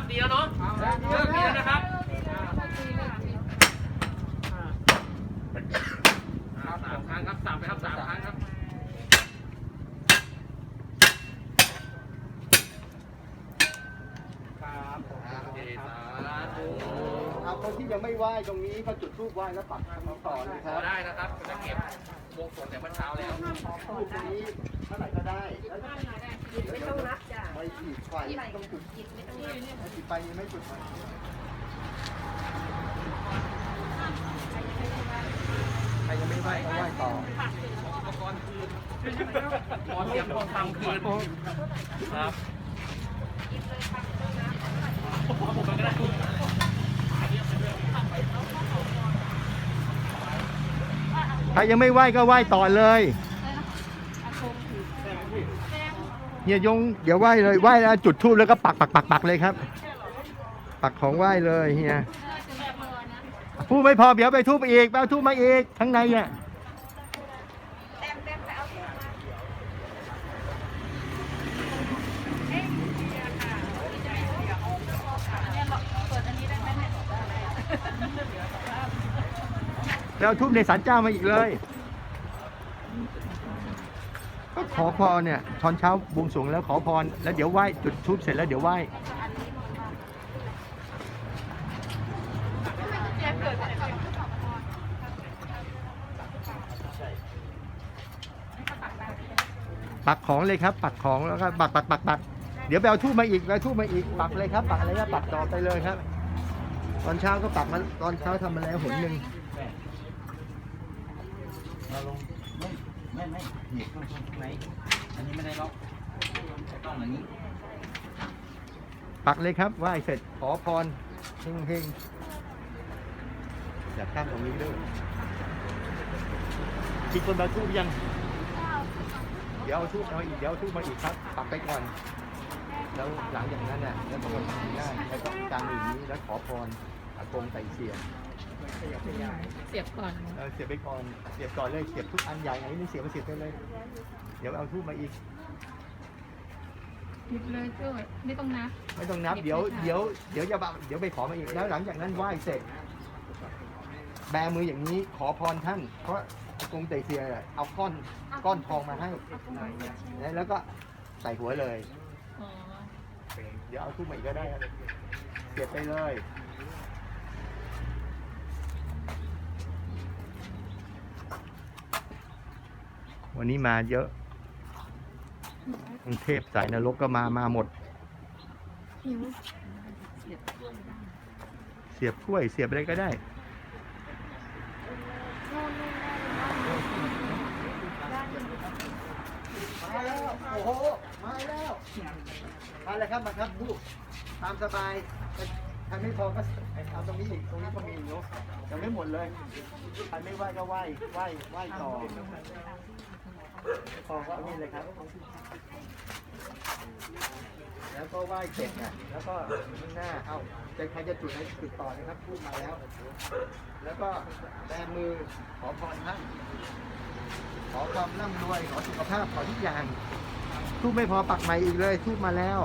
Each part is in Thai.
ครับดีแล้วเนาะเลิกดีแล้วนะครับอ่าสามครั้งครับสามไปครับสามครั้งครับโอเคสาธุเอาคนที่ยังไม่ไหว้ตรงนี้ก็จุดธูปไหว้แล้วปักคำต่อเลยคพรัอบได้นะครับจะเก็บวงสวงแต่เมื่อเช้าแล้วธูปตรงนี้เท่าไหร่ก็ได้แล้ว ไม่ต้องนับจ้ะ ไปไฟต้องจุดจิตไม่ต้องนับถ้าขีดไฟยังไม่จุดไฟใครยังไม่ไหวก็ไหวต่ออุปกรณ์คืนขอเตรียมทองคำคืนครับใครยังไม่ไหวก็ไหวต่อเลย เฮียยงเดี๋ยวไหว้เลยไหว้แล้วจุดธูปแล้วก็ปักปักปักปักเลยครับ ปักของไหว้เลยเฮียทูบไม่พอเดี๋ยวไปทูบอีกไปเอาทูบมาอีกข้างในอะแต้มแต้มไปเอาทูบมาเนี่ยบอกเปิดอันนี้ได้ไหมเนี่ยไปเอาทูบในศาลเจ้ามาอีกเลย ก็ข อพรเนี่ยตอนเช้าบวงสรวงแล้วขอพร แล้วเดี๋ยวไหว้จุดทูบเสร็จแล้วเดี๋ยวไหว้ปักของเลยครับ ปักของแล้วก็ปักปักปักปักเดี๋ยวไปเอาทูบมาอีกไปเอาทูบมาอีกปักเลยครับ ปักอะไรก็ปักต่อไปเลยครับ ตอนเช้าก็ปักมาตอนเช้าทำมาแล้วหนหนึ่งเราลง ไม่ไม่หนีบข้างข้างในอันนี้ไม่ได้ล็อกต้องอย่างนี้ ปักเลยครับไหว้เสร็จขอพรเฮงเฮงอยากตั้งตรงนี้ด้วยคิดคนมาทูบยัง เดี๋ยวเอาทูบเอาอีก เดี๋ยวเอาทูบมาอีกครับ ปักไปก่อน แล้วหลังจากนั้นน่ะแล้วก็มาทำหน้าแล้วก็การอย่างนี้แล้วขอพรอากงไต่เสียง เสียบก่อนเออเสียบไปก่อนเสียบก่อนเลยเสียบทุกอันใหญ่ไหนนี่เสียบมาเสียบไปเลย เดี๋ยวเอาทูบมาอีก หยิบเลยช่วยไม่ต้องนับ ไม่ต้องนับเดี๋ยวเดี๋ยวเดี๋ยวจะแบบเดี๋ยวไปขอมาอีกแล้วหลังจากนั้นไหว้เสร็จ แบมืออย่างนี้ขอพรท่าน เพราะอากงไตเสียเอาก้อนก้อนทองมาให้ แล้วก็ใส่หัวเลย อ๋อ เดี๋ยวเอาทุกมาอีกก็ได้ครับเสียบไปเลย วันนี้มาเยอะกรุงเทพสายนรกก็มามาหมด เสียบกล้วยเสียบอะไรก็ได้ มาแล้ว โอ้โห มาแล้ว มาเลยครับมาครับลูกตามสบายใครไม่พอก็เอาตรงนี้อีกตรงนี้ก็มีอยู่ยังไม่หมดเลยใครไม่ไหวก็ไหวไหวไหวต่อ พอก็นี่เลยครับ แล้วก็ไหว้เสร็จนี่ยแล้วก็ข้างหน้า เอ้าจะใครจะจุดไหนจุดต่อนะครับ พูดมาแล้ว แล้วก็แบมือขอพรท่าน ขอความร่ำรวย ขอสุขภาพ ขอทุกอย่าง ทูบไม่พอปักใหม่อีกเลย ทูบมาแล้ว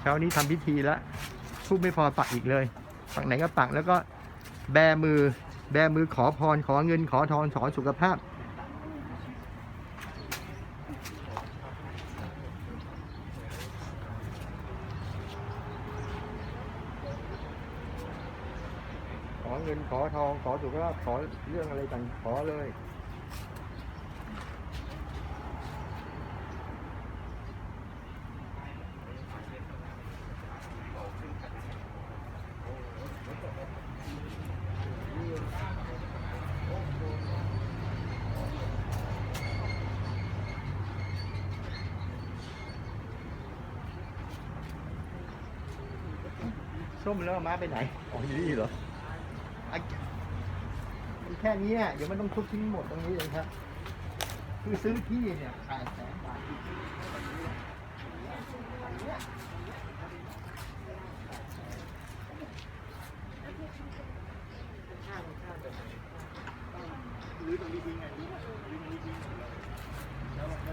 เช้านี้ทำพิธีแล้วทูบไม่พอปักอีกเลย ปักไหนก็ปักแล้วก็แบมือ แบมือขอพรขอเงินขอทองขอสุขภาพ ขอเงินขอทองขอสุขภาพขอเรื่องอะไรต่างขอเลย ส้มแล้วเอาม้าไปไหนอ๋ออยู่นี่เหรอไอ้แค่นี้อะเดี๋ยวมันต้องทุบทิ้งหมดตรงนี้เลยครับ คือซื้อที่เนี่ยแปดแสนบาทหรือตรงนี้ทิ้งไงหรือตรงนี้ทิ้งแล้วมันก็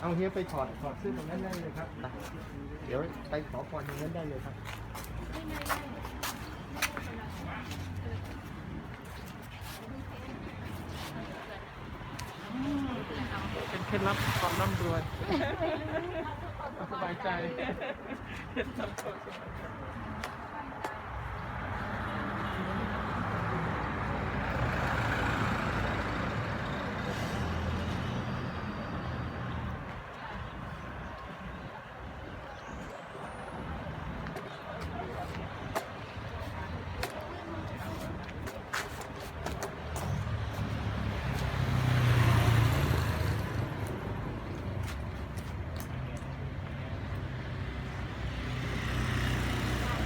เอาเฮียไปถอดถอดเสื้อตรงนั้นได้เลยครับเดี๋ยวไปขอพรตรงนั้นได้เลยครับเป็นเคล็ดลับความร่ำรวยสบายใจ